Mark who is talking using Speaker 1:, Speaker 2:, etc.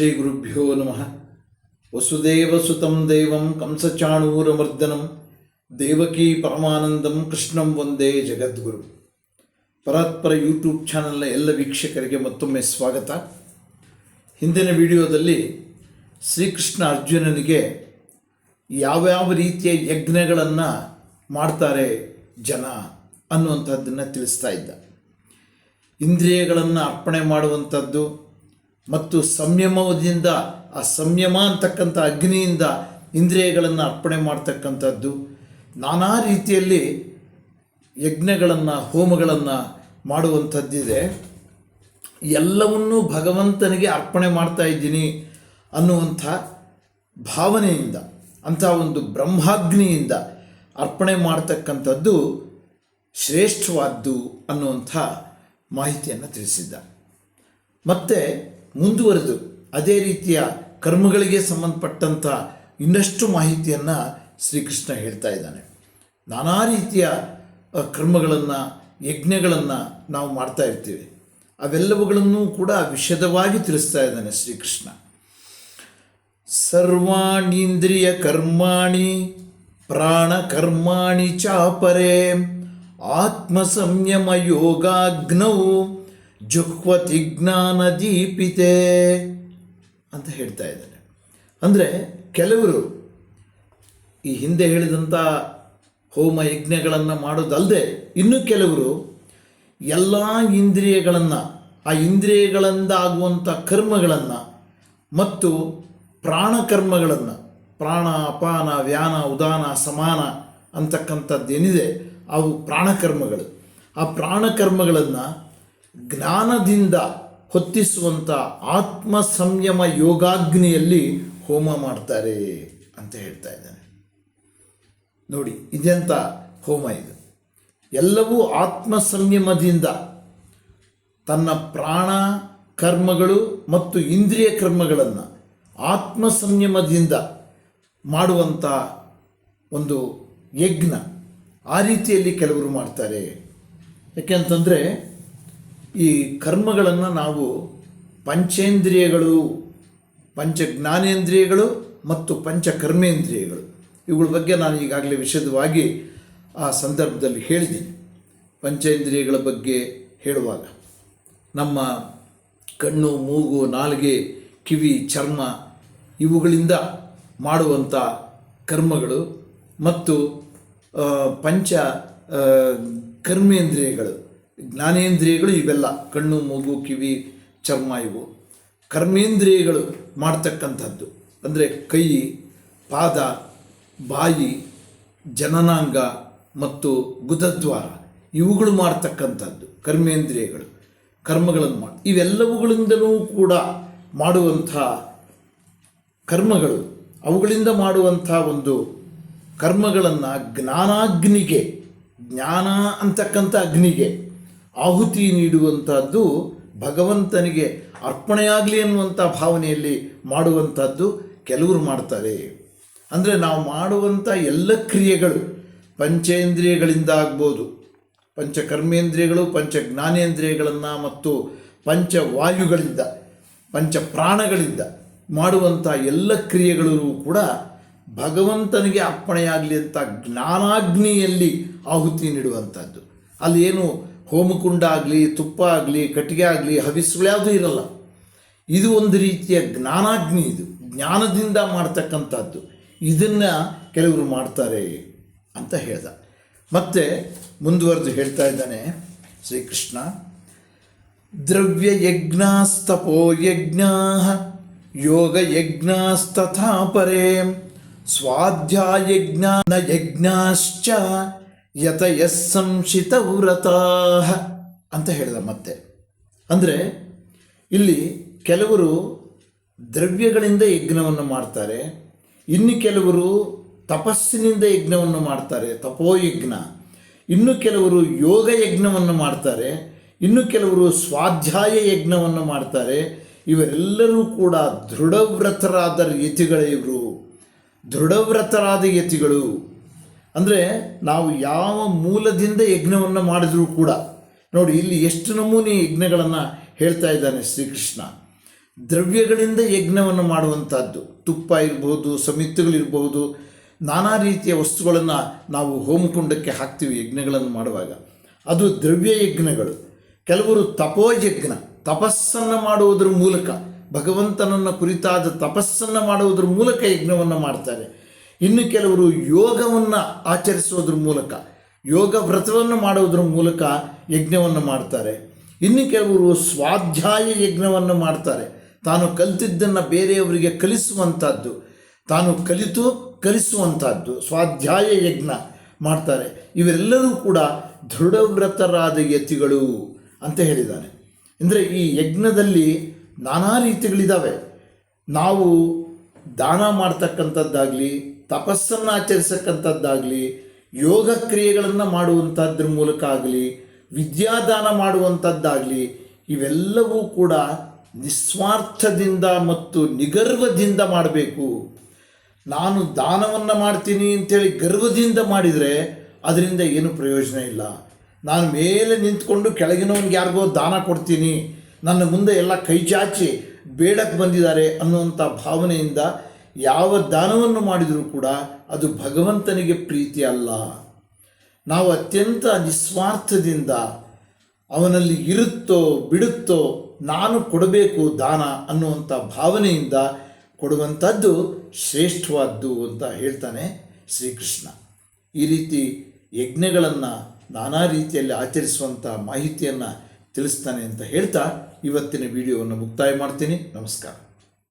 Speaker 1: ಶ್ರೀ ಗುರುಭ್ಯೋ ನಮಃ. ವಸುದೇವಸುತಂ ದೇವಂ ಕಂಸಚಾಣೂರಮರ್ದನಂ ದೇವಕೀ ಪರಮಾನಂದಂ ಕೃಷ್ಣಂ ವಂದೇ ಜಗದ್ಗುರು. ಪರಾತ್ಪರ ಯೂಟ್ಯೂಬ್ ಚಾನಲ್ನ ಎಲ್ಲ ವೀಕ್ಷಕರಿಗೆ ಮತ್ತೊಮ್ಮೆ ಸ್ವಾಗತ. ಹಿಂದಿನ ವಿಡಿಯೋದಲ್ಲಿ ಶ್ರೀಕೃಷ್ಣ ಅರ್ಜುನನಿಗೆ ಯಾವ್ಯಾವ ರೀತಿಯ ಯಜ್ಞಗಳನ್ನು ಮಾಡ್ತಾರೆ ಜನ ಅನ್ನುವಂಥದ್ದನ್ನು ತಿಳಿಸ್ತಾ ಇದ್ದ. ಇಂದ್ರಿಯಗಳನ್ನು ಅರ್ಪಣೆ ಮಾಡುವಂಥದ್ದು ಮತ್ತು ಸಂಯಮದಿಂದ ಆ ಸಂಯಮ ಅಂತಕ್ಕಂಥ ಅಗ್ನಿಯಿಂದ ಇಂದ್ರಿಯಗಳನ್ನು ಅರ್ಪಣೆ ಮಾಡ್ತಕ್ಕಂಥದ್ದು. ನಾನಾ ರೀತಿಯಲ್ಲಿ ಯಜ್ಞಗಳನ್ನು, ಹೋಮಗಳನ್ನು ಮಾಡುವಂಥದ್ದಿದೆ. ಎಲ್ಲವನ್ನೂ ಭಗವಂತನಿಗೆ ಅರ್ಪಣೆ ಮಾಡ್ತಾ ಇದ್ದೀನಿ ಅನ್ನುವಂಥ ಭಾವನೆಯಿಂದ, ಅಂಥ ಒಂದು ಬ್ರಹ್ಮಾಗ್ನಿಯಿಂದ ಅರ್ಪಣೆ ಮಾಡ್ತಕ್ಕಂಥದ್ದು ಶ್ರೇಷ್ಠವಾದ್ದು ಅನ್ನುವಂಥ ಮಾಹಿತಿಯನ್ನು ತಿಳಿಸಿದ್ದ. ಮತ್ತು ಮುಂದುವರೆದು ಅದೇ ರೀತಿಯ ಕರ್ಮಗಳಿಗೆ ಸಂಬಂಧಪಟ್ಟಂಥ ಇನ್ನಷ್ಟು ಮಾಹಿತಿಯನ್ನು ಶ್ರೀಕೃಷ್ಣ ಹೇಳ್ತಾ ಇದ್ದಾನೆ. ನಾನಾ ರೀತಿಯ ಕರ್ಮಗಳನ್ನು, ಯಜ್ಞಗಳನ್ನು ನಾವು ಮಾಡ್ತಾ ಇರ್ತೀವಿ. ಅವೆಲ್ಲವುಗಳನ್ನು ಕೂಡ ವಿಷದವಾಗಿ ತಿಳಿಸ್ತಾ ಇದ್ದಾನೆ ಶ್ರೀಕೃಷ್ಣ. ಸರ್ವಾಣೀಂದ್ರಿಯ ಕರ್ಮಾಣಿ, ಪ್ರಾಣ ಕರ್ಮಾಣಿ ಚಾಪರೆ, ಆತ್ಮಸಂಯಮ ಯೋಗಾಗ್ನೌ ಜುಹ್ವತಿ ಜ್ಞಾನ ದೀಪಿತೆ ಅಂತ ಹೇಳ್ತಾ ಇದ್ದಾರೆ. ಅಂದರೆ ಕೆಲವರು ಈ ಹಿಂದೆ ಹೇಳಿದಂಥ ಹೋಮ ಯಜ್ಞಗಳನ್ನು ಮಾಡೋದಲ್ಲದೆ ಇನ್ನು ಕೆಲವರು ಎಲ್ಲ ಇಂದ್ರಿಯಗಳನ್ನು, ಆ ಇಂದ್ರಿಯಗಳಿಂದ ಆಗುವಂಥ ಕರ್ಮಗಳನ್ನು ಮತ್ತು ಪ್ರಾಣಕರ್ಮಗಳನ್ನು, ಪ್ರಾಣ, ಅಪಾನ, ವ್ಯಾನ, ಉದಾನ, ಸಮಾನ ಅಂತಕ್ಕಂಥದ್ದೇನಿದೆ, ಅವು ಪ್ರಾಣಕರ್ಮಗಳು. ಆ ಪ್ರಾಣಕರ್ಮಗಳನ್ನು ಜ್ಞಾನದಿಂದ ಹೊತ್ತಿಸುವಂಥ ಆತ್ಮ ಸಂಯಮ ಯೋಗಾಗ್ನಿಯಲ್ಲಿ ಹೋಮ ಮಾಡ್ತಾರೆ ಅಂತ ಹೇಳ್ತಾ ಇದ್ದಾನೆ. ನೋಡಿ ಇದೆಂಥ ಹೋಮ ಇದು? ಎಲ್ಲವೂ ಆತ್ಮ ಸಂಯಮದಿಂದ ತನ್ನ ಪ್ರಾಣ, ಕರ್ಮಗಳು ಮತ್ತು ಇಂದ್ರಿಯ ಕರ್ಮಗಳನ್ನು ಆತ್ಮ ಸಂಯಮದಿಂದ ಮಾಡುವಂಥ ಒಂದು ಯಜ್ಞ ಆ ರೀತಿಯಲ್ಲಿ ಕೆಲವರು ಮಾಡ್ತಾರೆ. ಯಾಕೆಂತಂದರೆ ಈ ಕರ್ಮಗಳನ್ನು ನಾವು ಪಂಚೇಂದ್ರಿಯಗಳು ಪಂಚ ಜ್ಞಾನೇಂದ್ರಿಯಗಳು ಮತ್ತು ಪಂಚ ಕರ್ಮೇಂದ್ರಿಯಗಳು ಇವುಗಳ ಬಗ್ಗೆ ನಾನು ಈಗಾಗಲೇ ವಿಶದವಾಗಿ ಆ ಸಂದರ್ಭದಲ್ಲಿ ಹೇಳಿದ್ದೀನಿ. ಪಂಚೇಂದ್ರಿಯಗಳ ಬಗ್ಗೆ ಹೇಳುವಾಗ ನಮ್ಮ ಕಣ್ಣು, ಮೂಗು, ನಾಲಿಗೆ, ಕಿವಿ, ಚರ್ಮ ಇವುಗಳಿಂದ ಮಾಡುವಂಥ ಕರ್ಮಗಳು ಮತ್ತು ಪಂಚ ಕರ್ಮೇಂದ್ರಿಯಗಳು. ಜ್ಞಾನೇಂದ್ರಿಯಗಳು ಇವೆಲ್ಲ. ಕಣ್ಣು, ಮೂಗು, ಕಿವಿ, ಚರ್ಮ ಇವು. ಕರ್ಮೇಂದ್ರಿಯಗಳು ಮಾಡ್ತಕ್ಕಂಥದ್ದು. ಅಂದರೆ ಕೈ, ಪಾದ, ಬಾಯಿ, ಜನನಾಂಗ ಮತ್ತು ಗುದದ್ವಾರ. ಇವುಗಳು ಮಾಡ್ತಕ್ಕಂಥದ್ದು. ಕರ್ಮೇಂದ್ರಿಯಗಳು. ಕರ್ಮಗಳನ್ನು ಮಾಡಿ, ಇವೆಲ್ಲವುಗಳಿಂದಲೂ ಕೂಡ ಮಾಡುವಂಥ ಕರ್ಮಗಳು. ಅವುಗಳಿಂದ ಮಾಡುವಂಥ ಒಂದು ಕರ್ಮಗಳನ್ನು ಜ್ಞಾನಾಗ್ನಿಗೆ, ಜ್ಞಾನ ಅಂತಕ್ಕಂಥ ಅಗ್ನಿಗೆ ಆಹುತಿ ನೀಡುವಂಥದ್ದು ಭಗವಂತನಿಗೆ ಅರ್ಪಣೆಯಾಗಲಿ ಅನ್ನುವಂಥ ಭಾವನೆಯಲ್ಲಿ ಮಾಡುವಂಥದ್ದು ಕೆಲವರು ಮಾಡ್ತಾರೆ. ಅಂದರೆ ನಾವು ಮಾಡುವಂಥ ಎಲ್ಲ ಕ್ರಿಯೆಗಳು ಪಂಚೇಂದ್ರಿಯಗಳಿಂದ ಆಗ್ಬೋದು. ಪಂಚ ಕರ್ಮೇಂದ್ರಿಯಗಳು ಪಂಚ ಜ್ಞಾನೇಂದ್ರಿಯಗಳನ್ನು ಮತ್ತು ಪಂಚವಾಯುಗಳಿಂದ ಪಂಚ ಪ್ರಾಣಗಳಿಂದ ಮಾಡುವಂಥ ಎಲ್ಲ ಕ್ರಿಯೆಗಳೂ ಕೂಡ ಭಗವಂತನಿಗೆ ಅರ್ಪಣೆಯಾಗಲಿ ಅಂತ ಜ್ಞಾನಾಗ್ನಿಯಲ್ಲಿ ಆಹುತಿ ನೀಡುವಂಥದ್ದು ಅಲ್ಲಿ ಹೋಮಕುಂಡ ಆಗಲಿ ತುಪ್ಪ ಆಗಲಿ ಕಟ್ಟಿಗೆ ಆಗಲಿ ಹವಿಸ್ಗಳ್ಯಾವುದೂ ಇರಲ್ಲ. ಇದು ಒಂದು ರೀತಿಯ ಜ್ಞಾನಾಗ್ನಿ ಇದು. ಜ್ಞಾನದಿಂದ ಮಾಡ್ತಕ್ಕಂಥದ್ದು. ಇದನ್ನು ಕೆಲವರು ಮಾಡ್ತಾರೆ ಅಂತ ಹೇಳ್ದ. ಮತ್ತೆ ಮುಂದುವರೆದು ಹೇಳ್ತಾ ಇದ್ದಾನೆ ಶ್ರೀಕೃಷ್ಣ. ದ್ರವ್ಯ ಯಜ್ಞಾಸ್ತಪೋ ಯಜ್ಞಾ ಯೋಗ ಯಜ್ಞಾಸ್ತಥಾ ಪರೇ ಸ್ವಾಧ್ಯಾಯಜ್ಞಾನ ಯಜ್ಞಾಶ್ಚ ಯತ ಸಂಶಿತ ವ್ರತಾ ಅಂತ ಹೇಳಿದ ಮತ್ತೆ. ಅಂದರೆ, ಇಲ್ಲಿ ಕೆಲವರು ದ್ರವ್ಯಗಳಿಂದ ಯಜ್ಞವನ್ನು ಮಾಡ್ತಾರೆ, ಇನ್ನು ಕೆಲವರು ತಪಸ್ಸಿನಿಂದ ಯಜ್ಞವನ್ನು ಮಾಡ್ತಾರೆ ತಪೋಯಜ್ಞ ಇನ್ನು ಕೆಲವರು ಯೋಗ ಯಜ್ಞವನ್ನು ಮಾಡ್ತಾರೆ, ಇನ್ನು ಕೆಲವರು ಸ್ವಾಧ್ಯಾಯ ಯಜ್ಞವನ್ನು ಮಾಡ್ತಾರೆ. ಇವರೆಲ್ಲರೂ ಕೂಡ ದೃಢವ್ರತರಾದ ಯತಿಗಳೇ ಇವರು. ದೃಢವ್ರತರಾದ ಯತಿಗಳು. ಅಂದರೆ ನಾವು ಯಾವ ಮೂಲದಿಂದ ಯಜ್ಞವನ್ನು ಮಾಡಿದರೂ ಕೂಡ, ನೋಡಿ ಇಲ್ಲಿ ಎಷ್ಟು ನಮೂನೆ ಯಜ್ಞಗಳನ್ನು ಹೇಳ್ತಾ ಇದ್ದಾನೆ ಶ್ರೀಕೃಷ್ಣ. ದ್ರವ್ಯಗಳಿಂದ ಯಜ್ಞವನ್ನು ಮಾಡುವಂಥದ್ದು ತುಪ್ಪ ಇರಬಹುದು ಸಮಿತಿಗಳಿರಬಹುದು ನಾನಾ ರೀತಿಯ ವಸ್ತುಗಳನ್ನು ನಾವು ಹೋಮಕುಂಡಕ್ಕೆ ಹಾಕ್ತೀವಿ ಯಜ್ಞಗಳನ್ನು ಮಾಡುವಾಗ. ಅದು ದ್ರವ್ಯ ಯಜ್ಞಗಳು. ಕೆಲವರು ತಪೋಯಜ್ಞ ತಪಸ್ಸನ್ನು ಮಾಡುವುದರ ಮೂಲಕ, ಭಗವಂತನನ್ನು ಕುರಿತಾದ ತಪಸ್ಸನ್ನು ಮಾಡುವುದರ ಮೂಲಕ ಯಜ್ಞವನ್ನು ಮಾಡ್ತಾರೆ. ಇನ್ನು ಕೆಲವರು ಯೋಗವನ್ನು ಆಚರಿಸುವುದ್ರ ಮೂಲಕ, ಯೋಗ ವ್ರತವನ್ನು ಮಾಡುವುದರ ಮೂಲಕ ಯಜ್ಞವನ್ನು ಮಾಡ್ತಾರೆ. ಇನ್ನು ಕೆಲವರು ಸ್ವಾಧ್ಯಾಯ ಯಜ್ಞವನ್ನು ಮಾಡ್ತಾರೆ. ತಾನು ಕಲಿತಿದ್ದನ್ನು ಬೇರೆಯವರಿಗೆ ಕಲಿಸುವಂಥದ್ದು ತಾನು ಕಲಿತು ಕಲಿಸುವಂಥದ್ದು ಸ್ವಾಧ್ಯಾಯ ಯಜ್ಞ ಮಾಡ್ತಾರೆ. ಇವರೆಲ್ಲರೂ ಕೂಡ ದೃಢವ್ರತರಾದ ಯತಿಗಳು ಅಂತ ಹೇಳಿದ್ದಾರೆ. ಅಂದರೆ ಈ ಯಜ್ಞದಲ್ಲಿ ನಾನಾ ರೀತಿಗಳಿದ್ದಾವೆ ನಾವು ದಾನ ಮಾಡ್ತಕ್ಕಂಥದ್ದಾಗಲಿ ತಪಸ್ಸನ್ನು ಆಚರಿಸಕ್ಕಂಥದ್ದಾಗಲಿ, ಯೋಗ ಕ್ರಿಯೆಗಳನ್ನು ಮಾಡುವಂಥದ್ರ ಮೂಲಕ ಆಗಲಿ ವಿದ್ಯಾದಾನ ಮಾಡುವಂಥದ್ದಾಗಲಿ, ಇವೆಲ್ಲವೂ ಕೂಡ ನಿಸ್ವಾರ್ಥದಿಂದ ಮತ್ತು ನಿಗರ್ವದಿಂದ ಮಾಡಬೇಕು. ನಾನು ದಾನವನ್ನು ಮಾಡ್ತೀನಿ ಅಂತೇಳಿ ಗರ್ವದಿಂದ ಮಾಡಿದರೆ ಅದರಿಂದ ಏನು ಪ್ರಯೋಜನ ಇಲ್ಲ. ನಾನು ಮೇಲೆ ನಿಂತ್ಕೊಂಡು ಕೆಳಗಿನವನಿಗೆ ಯಾರಿಗೋ ದಾನ ಕೊಡ್ತೀನಿ, ನನ್ನ ಮುಂದೆ ಎಲ್ಲ ಕೈ ಚಾಚಿ ಬೇಡಕ್ಕೆ ಬಂದಿದ್ದಾರೆ ಅನ್ನುವಂಥ ಭಾವನೆಯಿಂದ ಯಾವ ದಾನವನ್ನು ಮಾಡಿದರೂ ಕೂಡ ಅದು ಭಗವಂತನಿಗೆ ಪ್ರೀತಿ ಅಲ್ಲ. ನಾವು ಅತ್ಯಂತ ನಿಸ್ವಾರ್ಥದಿಂದ ಅವನಲ್ಲಿ ಇರುತ್ತೋ ಬಿಡುತ್ತೋ ನಾನು ಕೊಡಬೇಕು ದಾನ ಅನ್ನುವಂಥ ಭಾವನೆಯಿಂದ ಕೊಡುವಂಥದ್ದು ಶ್ರೇಷ್ಠವಾದ್ದು ಅಂತ ಹೇಳ್ತಾನೆ ಶ್ರೀಕೃಷ್ಣ. ಈ ರೀತಿ ಯಜ್ಞಗಳನ್ನು ನಾನಾ ರೀತಿಯಲ್ಲಿ ಆಚರಿಸುವಂಥ ಮಾಹಿತಿಯನ್ನು ತಿಳಿಸ್ತಾನೆ ಅಂತ ಹೇಳ್ತಾ ಇವತ್ತಿನ ವಿಡಿಯೋವನ್ನು ಮುಕ್ತಾಯ ಮಾಡ್ತೀನಿ. ನಮಸ್ಕಾರ.